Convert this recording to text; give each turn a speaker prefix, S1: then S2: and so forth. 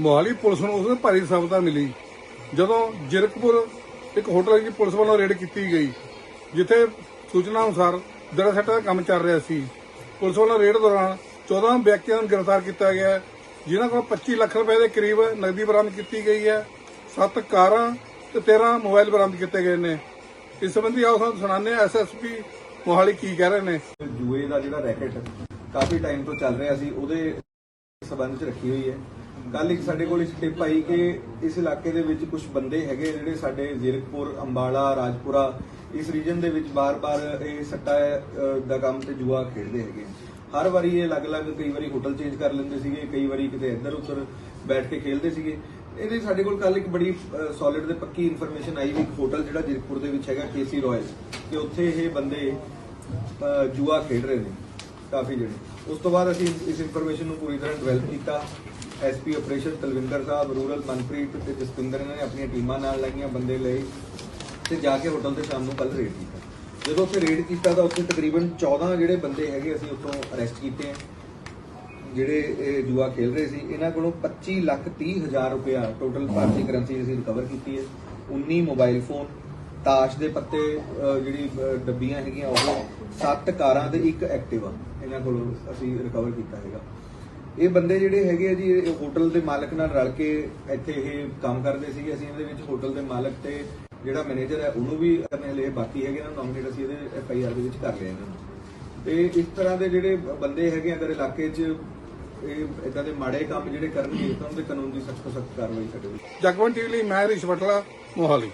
S1: Mohali police ਨੂੰ ਉਸ ਦਿਨ ਭਾਰੀ ਸਫਲਤਾ ਮਿਲੀ। ਜਦੋਂ ਜਿਰਕਪੁਰ ਇੱਕ ਹੋਟਲ ਦੀ ਪੁਲਿਸ ਵੱਲੋਂ ਰੇਡ ਕੀਤੀ ਗਈ, ਜਿੱਥੇ ਸੂਚਨਾ ਅਨੁਸਾਰ ਦਰਾ ਦਾ ਕੰਮ ਚੱਲ ਰਿਹਾ ਸੀ। ਪੁਲਿਸ ਵੱਲੋਂ ਰੇਡ ਦੌਰਾਨ 14 ਵਿਅਕਤੀਆਂ ਨੂੰ ਗ੍ਰਿਫਤਾਰ ਕੀਤਾ ਗਿਆ, ਜਿਨ੍ਹਾਂ ਕੋਲ 25 ਲੱਖ ਰੁਪਏ ਦੇ ਕਰੀਬ ਨਕਦੀ ਬਰਾਮਦ ਕੀਤੀ ਗਈ ਹੈ। 7 ਕਾਰਾਂ ਤੇ 13 ਮੋਬਾਈਲ ਬਰਾਮਦ ਕੀਤੇ ਗਏ ਨੇ। ਇਸ ਸੰਬੰਧੀ ਆਓ ਤੁਹਾਨੂੰ ਸੁਣਾਉਂਦੇ ਹਾਂ ਐਸਐਸਪੀ ਮੋਹਾਲੀ ਕੀ ਕਹਿ ਰਹੇ ਨੇ।
S2: ਜੂਏ ਦਾ ਜਿਹੜਾ ਰੈਕਟ ਕਾਫੀ ਟਾਈਮ ਤੋਂ ਚੱਲ ਰਿਹਾ ਸੀ, ਉਹਦੇ ਸਬੰਧ ਚ ਰੱਖੀ ਹੋਈ ਹੈ। ਕੱਲ ਇੱਕ ਸਾਡੇ ਕੋਲ ਇੱਕ ਟਿਪ ਆਈ ਕਿ ਇਸ ਇਲਾਕੇ ਦੇ ਵਿੱਚ ਕੁਝ ਬੰਦੇ ਹੈਗੇ ਜਿਹੜੇ ਸਾਡੇ ਜ਼ੀਰਕਪੁਰ ਅੰਬਾਲਾ ਰਾਜਪੁਰਾ ਇਸ ਰੀਜਨ ਦੇ ਵਿੱਚ ਬਾਰ-ਬਾਰ ਇਹ ਸੱਟਾ ਦਾ ਕੰਮ ਤੇ ਜੂਆ ਖੇਡਦੇ ਹੈਗੇ ਹਰ ਵਾਰੀ ਇਹ ਅਲੱਗ-ਅਲੱਗ ਕਈ ਵਾਰੀ ਹੋਟਲ ਚੇਂਜ ਕਰ ਲੈਂਦੇ ਸੀਗੇ ਕਈ ਵਾਰੀ ਕਿਤੇ ਇੱਧਰ ਉੱਧਰ ਬੈਠ ਕੇ ਖੇਡਦੇ ਸੀਗੇ। ਇਹਦੇ ਸਾਡੇ ਕੋਲ ਕੱਲ ਇੱਕ ਬੜੀ ਸੋਲਿਡ ਤੇ ਪੱਕੀ ਇਨਫੋਰਮੇਸ਼ਨ ਆਈ ਵੀ ਇੱਕ ਹੋਟਲ ਜਿਹੜਾ ਜ਼ੀਰਕਪੁਰ ਦੇ ਵਿੱਚ ਹੈਗਾ ਕੇਸੀ ਰਾਇਲ ਤੇ ਉੱਥੇ ਇਹ ਬੰਦੇ ਅਹ, ਜੂਆ ਖੇਡ ਰਹੇ ਨੇ। ਕਾਫੀ ਜਿਹੜੇ। ਉਸ ਤੋਂ ਬਾਅਦ ਅਸੀਂ ਇਸ ਇਨਫੋਰਮੇਸ਼ਨ ਨੂੰ ਪੂਰੀ ਤਰ੍ਹਾਂ ਡਿਵੈਲਪ ਕੀਤਾ। ਐਸਪੀ ਆਪਰੇਸ਼ਨ ਤਲਵਿੰਦਰ ਸਾਹਿਬ ਰੂਰਲ ਮਨਪ੍ਰੀਤ ਤੇ ਜਸਪਿੰਦਰ ਇਹਨਾਂ ਨੇ ਆਪਣੀਆਂ ਟੀਮਾਂ ਨਾਲ ਲਾਈਆਂ ਬੰਦੇ ਲਏ ਤੇ ਜਾ ਕੇ ਹੋਟਲ ਤੇ ਸ਼ਾਮ ਨੂੰ ਕੱਲ ਰੇਡ ਕੀਤਾ। ਜਦੋਂ ਉੱਥੇ ਰੇਡ ਕੀਤਾ ਤਾਂ ਉੱਥੇ ਤਕਰੀਬਨ 14 ਜਿਹੜੇ ਬੰਦੇ ਹੈਗੇ ਅਸੀਂ ਉੱਥੋਂ ਅਰੈਸਟ ਕੀਤੇ ਆ। ਜਿਹੜੇ ਇਹ ਜੂਆ ਖੇਲ ਰਹੇ ਸੀ, ਇਹਨਾਂ ਕੋਲੋਂ 25 ਲੱਖ 30 ਹਜ਼ਾਰ ਰੁਪਇਆ ਟੋਟਲ ਭਾਰਤੀ ਕਰੰਸੀ ਅਸੀਂ ਰਿਕਵਰ ਕੀਤੀ ਹੈ। 19 ਮੋਬਾਈਲ ਫੋਨ ਤਾਸ਼ ਦੇ ਪੱਤੇ ਅਹ, ਜਿਹੜੀ ਅਹ, ਡੱਬੀਆਂ ਹੈਗੀਆਂ ਉਹ ਸੱਤ ਕਾਰਾਂ ਤੇ ਇੱਕ ਐਕਟਿਵਾ ਇਹਨਾਂ ਕੋਲੋਂ ਅਸੀਂ ਰਿਕਵਰ ਕੀਤਾ ਹੈਗਾ। ਇਹ ਬੰਦੇ ਜਿਹੜੇ ਹੈਗੇ ਆ ਜੀ ਇਹ ਹੋਟਲ ਦੇ ਮਾਲਕ ਨਾਲ ਰਲ ਕੇ ਇੱਥੇ ਇਹ ਕੰਮ ਕਰਦੇ ਸੀਗੇ। ਅਸੀਂ ਇਹਦੇ ਵਿੱਚ ਹੋਟਲ ਦੇ ਮਾਲਕ ਤੇ ਜਿਹੜਾ ਮੈਨੇਜਰ ਹੈ ਉਹਨੂੰ ਵੀ ਕਰਨੇ ਲਈ ਬਾਕੀ ਹੈਗੇ ਨਾ ਨੋਮੀਨੇਟ ਅਸੀਂ ਇਹਦੇ ਐਫ ਦੇ ਵਿੱਚ ਕਰ ਲਿਆ ਇਹਨਾਂ ਨੂੰ। ਤੇ ਇਸ ਤਰ੍ਹਾਂ ਦੇ ਜਿਹੜੇ ਬੰਦੇ ਹੈਗੇ ਅਗਰ ਇਲਾਕੇ 'ਚ ਇਹ ਇਦਾਂ ਦੇ ਮਾੜੇ ਕੰਮ ਜਿਹੜੇ ਕਰਨਗੇ ਤਾਂ ਉਹਦੇ ਕਾਨੂੰਨ ਦੀ ਸਖਤ ਤੋਂ ਸਖਤ ਕਾਰਵਾਈ ਸਾਡੇ ਵਿੱਚ
S1: ਜਗਵੰਤ ਟੀਵੀ ਲਈ ਮੈਂ ਰਿਸ਼ ਬਟਲਾ ਮੋਹਾਲੀ।